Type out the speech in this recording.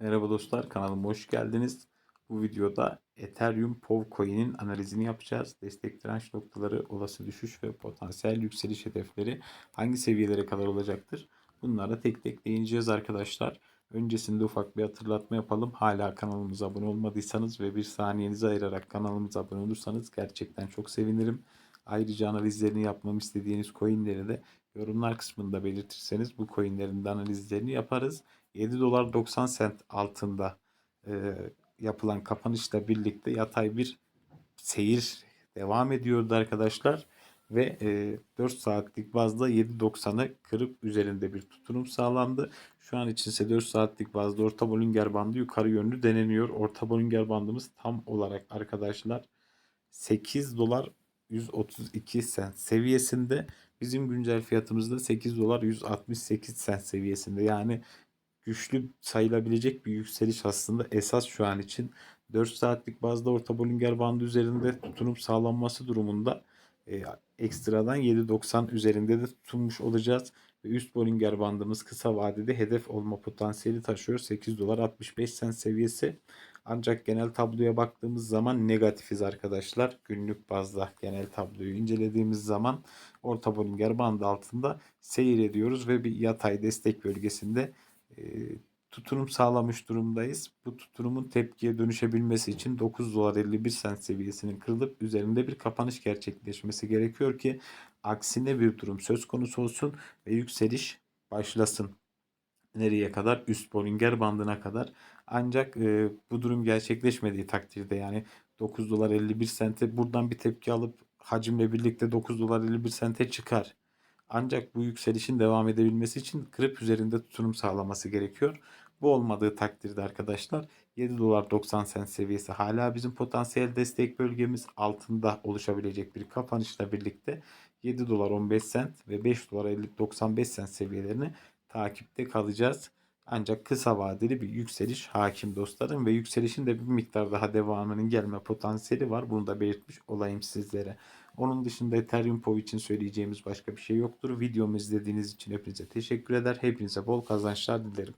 Merhaba dostlar kanalıma hoş geldiniz. Bu videoda Ethereum POV coin'in analizini yapacağız. Destek direnç noktaları, olası düşüş ve potansiyel yükseliş hedefleri hangi seviyelere kadar olacaktır? Bunlara tek tek değineceğiz arkadaşlar. Öncesinde ufak bir hatırlatma yapalım. Hala kanalımıza abone olmadıysanız ve bir saniyenizi ayırarak kanalımıza abone olursanız gerçekten çok sevinirim. Ayrıca analizlerini yapmamı istediğiniz coinleri de yorumlar kısmında belirtirseniz bu coinlerin de analizlerini yaparız. 7 dolar 90 sent altında e, yapılan kapanışla birlikte yatay bir seyir devam ediyordu arkadaşlar. Ve e, 4 saatlik bazda 7.90'ı kırıp üzerinde bir tutunum sağlandı. Şu an için ise 4 saatlik bazda orta Bollinger bandı yukarı yönlü deneniyor. Orta Bollinger bandımız tam olarak arkadaşlar 8 dolar 132 sent seviyesinde. Bizim güncel fiyatımız da 8 dolar 168 sent seviyesinde. Yani güçlü sayılabilecek bir yükseliş aslında esas şu an için 4 saatlik bazda orta Bollinger bandı üzerinde tutunup sağlanması durumunda e, ekstradan 7.90 üzerinde de tutunmuş olacağız. Ve üst Bollinger bandımız kısa vadede hedef olma potansiyeli taşıyor. 8 dolar 65 sent seviyesi. Ancak genel tabloya baktığımız zaman negatifiz arkadaşlar. Günlük bazda genel tabloyu incelediğimiz zaman orta Bollinger bandı altında seyir ediyoruz ve bir yatay destek bölgesinde e, tutunum sağlamış durumdayız. Bu tutunumun tepkiye dönüşebilmesi için 9 dolar 51 sent seviyesinin kırılıp üzerinde bir kapanış gerçekleşmesi gerekiyor ki aksine bir durum söz konusu olsun ve yükseliş başlasın. Nereye kadar? Üst Bollinger bandına kadar. Ancak e, bu durum gerçekleşmediği takdirde yani 9 dolar 51 sente buradan bir tepki alıp hacimle birlikte 9 dolar 51 sente çıkar. Ancak bu yükselişin devam edebilmesi için kırıp üzerinde tutunum sağlaması gerekiyor. Bu olmadığı takdirde arkadaşlar 7 dolar 90 sent seviyesi hala bizim potansiyel destek bölgemiz altında oluşabilecek bir kapanışla birlikte 7 dolar 15 sent ve 5 dolar 50 95 sent seviyelerini takipte kalacağız. Ancak kısa vadeli bir yükseliş hakim dostlarım ve yükselişin de bir miktar daha devamının gelme potansiyeli var. Bunu da belirtmiş olayım sizlere. Onun dışında Ethereum POV için söyleyeceğimiz başka bir şey yoktur. Videomu izlediğiniz için hepinize teşekkür eder. Hepinize bol kazançlar dilerim.